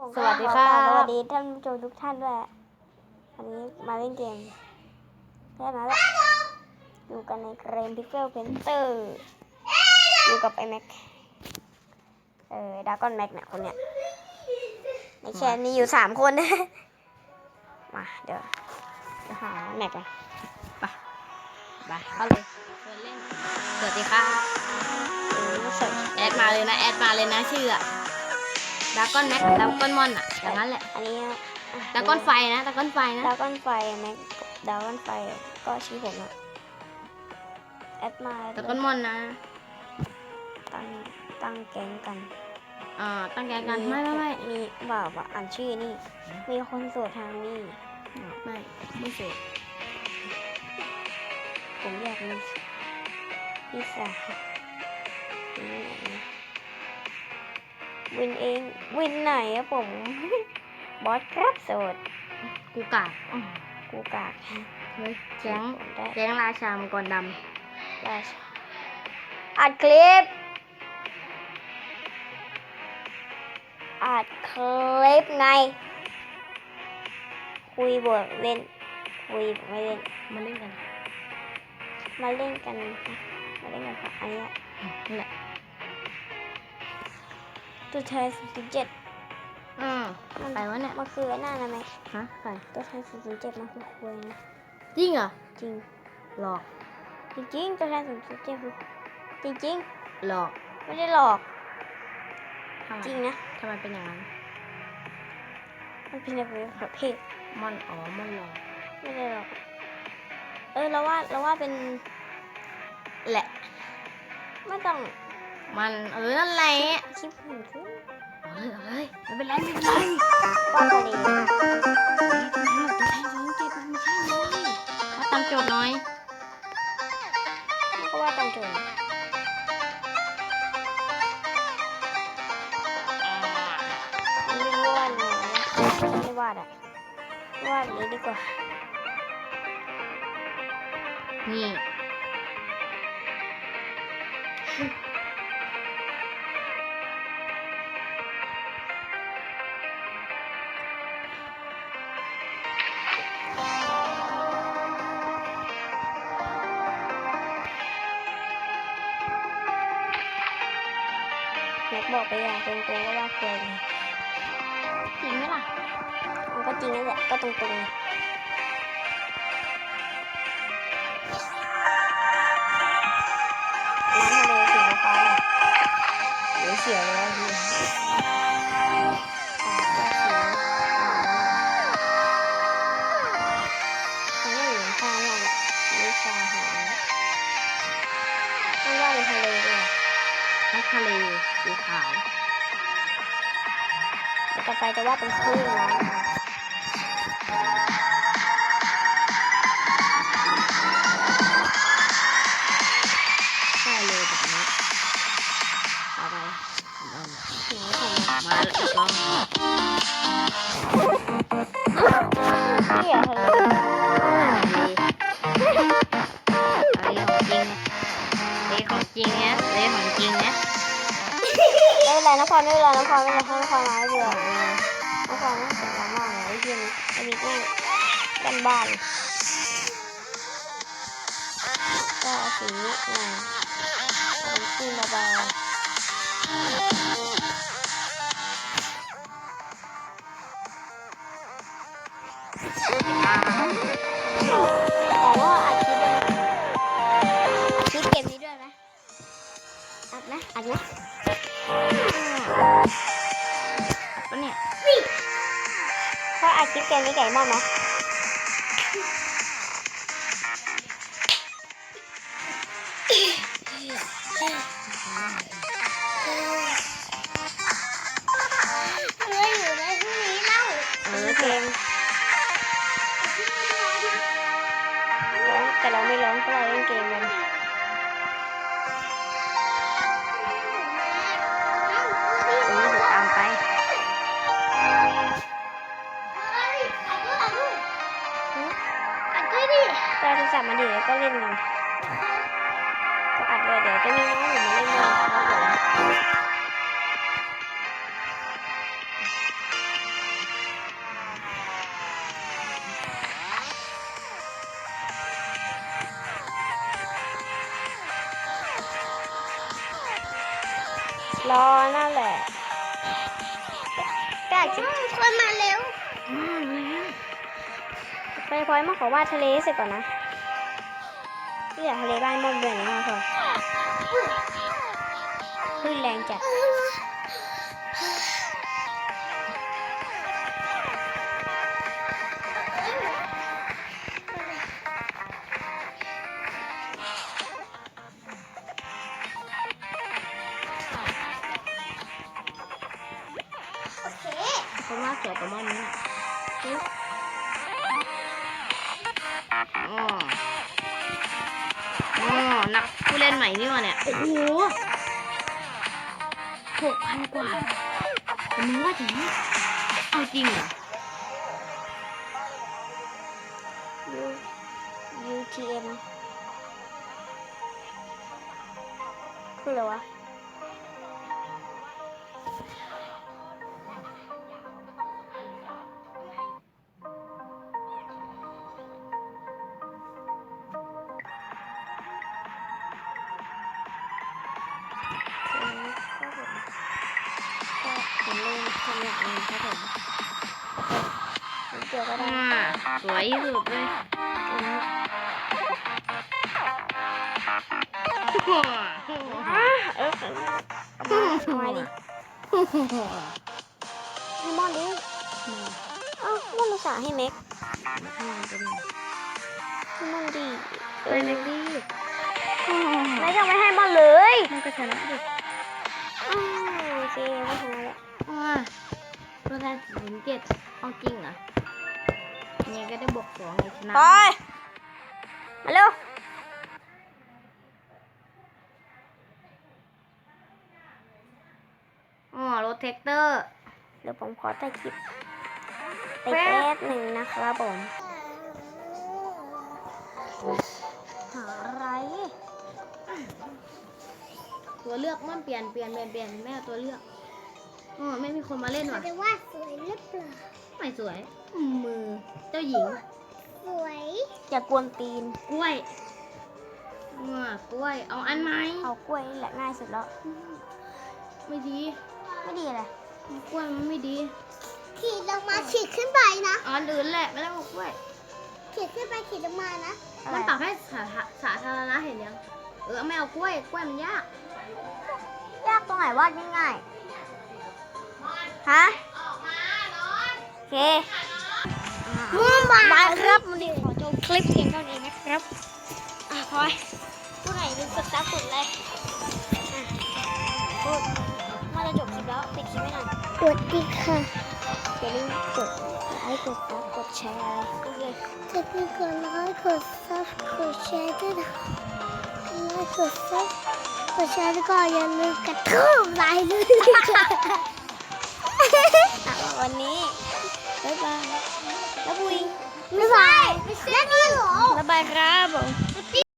ผมสวัสดีครับขอกาสวัสดีท่านผู้ชมทุกท่านด้วยวันนี้มาเล่นเกมแค่นั้นแหละอยู่กันในเกม Pixel Painter อยู่กับไอแม็กเออดากอนแม็กเนี่ยคนเนี้ยในแชร์นี้อยู่สามคนมาเดี๋ยวเดี๋ยวหาแม็กก่อนไปเข้าเลยเชิญเล่นสวัสดีครับเออเสร็จแอดมาเลยนะแอดมาเลยนะชื่ออะ ดากอนแม็กดากอนมอนอะอย่างนั้นแหละอันนี้ดากอนไฟนะดากอนไฟนะดากอนไฟแม็กดากอนไฟก็ชื่อผมอะแอดมาดากอนมอนนะ ตั้งตั้งแก๊งกันอ่าตั้งใจกันไม่ไม่ไม่มีบ่าวว่าอ่านชื่อนี่ มีคนโสดทางนี่ไม่ไม่เสร็จผมอยากมีพี่สาวนี่ไหนนะ วินเองวินไหนอะผม บอสครับโสดกูกากอ้อกูกากเฮ้ยแก๊งผมได้แก๊งราชามังกรดราชาอัดคลิป อัดคลิปไง คุยบวกเล่น คุยบวกไม่เล่นำมาเล่นกัน มาเล่นกันนะมาเล่นกันค่ะอันเนี้ยนี่แหละ ตัวแทนศูนย์เจ็ดอืมไปวะเนี่ย มันคือไอ้นั่นนะไหมฮะใครตัวแทนศูนย์เจ็ดมันคือคุยนะ จริงเหรอ จริง หลอก จริงๆตัวแทนศูนย์เจ็ดคือจริงหลอกๆไม่ได้หลอกทำไมจริงนะทำไมเป็นอย่างนั้น มันเป็นแบบประเภทมอนอ๋อมอนหลอก ไม่ได้หลอก เออเราว่าเราว่าเป็น แหละ ไม่ต้อง มันเออนั่นแหละคลิปหนึ่งคือเฮ้ยเฮ้ยไม่เป็นไรไม่เป็นไรว่าทะเลมาตามโจทย์หน้อยก็ว่าตามโจทย์ไม่ว่าวาดไงนะไม่วาดอะวาดอย่างนี้ดีกว่า นี่ แม็กบอกไปอย่างตรงๆว่าว่าควรไงจริงไหมล่ะมันก็จริงนั่นแหละก็ตรงๆไงน้ำทะเลสีฟ้าๆน่ะเดี๋ยวเสียวแล้ว ต่อไปจะว่าเป็นคลื่นน้ำค่ะใช่เลยแบบนี้เอาไปเอาหนูของมาแล้วก็ ไม่เป็นไรนครไม่เป็นไรนครไม่เป็นไรให้นครมาให้เบื่อเออนครไม่เสียงมากเลยไอ้เหี้ยนี่ไอ้นี่แม่งกันบ้านก็สีนี้น่อยเอาเป็นคลื่นเบาๆแต่ว่าอัดคลิปด้วยนะอัดคลิปเกมนี้ด้ วยไหมอัดนะอัดนะปะเนี่ยถ้าอาชีพเกมนี้ไก่มากไหมเฮ้ยอยู่ในที่นี้เล่าเออเกมร้องแต่เราไม่ร้องเพราะเราเล่นเกมกัน มาดีแล้วก็เล่นกันก็อัดเลยเดี๋ยวจะมีน้องหนุ่มมาเล่นด้วยครับผมรอนั่นแหละกล้จิคนมาเร็วไปพลอยมาขอวาดทะเลเสร็จก่อนนะ ที่อยากทะเลบ้านมอนเบื่อมากพอขึ้นแรงจัดโอเคคนว่าสวยกว่ามอนนี่ ผู้เล่นใหม่นี่วะเนี่ย โอ้โหหกพันกว่าแต่มึงว่าจริงเอาจริงเหรอ U UTM คืออะไรวะ ทำอย่างนี้ครับผมผมเจอก็ได้อ่าสวยที่สุดเลยเออเอามาดิให้มอนดิเอ้ามอนอุตส่าให้เม็กให้มอนดีไปเล็กดิไม่ยังไม่ให้มอนเลยมันก็ชนะดิโอเคไม่ชนะแล้ว อ่าตัวแทนศูนย์เจ็ดเอาจริงเหรอเนี่ยก็ได้บวกสองเลยชนะ ไป มาเร็ว อ๋อรถแท็กเตอร์ เดี๋ยวผมขอตัดคลิปไปแป๊บหนึ่งนะครับผมหาอะไร ตัวเลือกมันเปลี่ยนเปลี่ยนเปลี่ยนเปลี่ยนไม่เอาตัวเลือก อ๋อไม่มีคนมาเล่นว่ะแต่ว่าสวยหรือเปล่าไม่สวยมือ เจ้าหญิง สวยอย่ากวนตีนกล้วยอ่ากล้วย เอาอันไหมเอากล้วยนี่แหละง่ายสุดแล้ว ไม่ดี ไม่ดีอะไรกล้วยมันไม่ดีขีดลงมาขีดขึ้นไปนะเอาอันอื่นแหละไม่ต้องเอากล้วยขีดขึ้นไปขีดลงมานะอะไรมันปรับให้สาธาสาธารณะเห็นยังเออไม่เอากล้วยกล้วยมันยาก ยากตรงไหนวาดง่ายๆ ฮะโอเคมุ่งมาบายครับวันนี้ขอจบคลิปเพียงเท่านี้นะครับ อะพลอยผู้ไหนลืมกดซับกดเลยอะพูดมาจะจบคลิปแล้วปิดคลิปไม่หน่อยกดดีค่ะอย่าลืมกดไลค์กดซับกดแชร์อะไรโอเคจะมีกดไลค์กดซับกดแชร์ด้วยนะไลค์กดซับกดแชร์แล้วก็อย่าลืมกระทืบไลค์ด้วยอะ วันนี้บ๊ายบายแล้วบุยไม่ใช่ไม่ใช่นี่หรอบ๊ายบายครับผม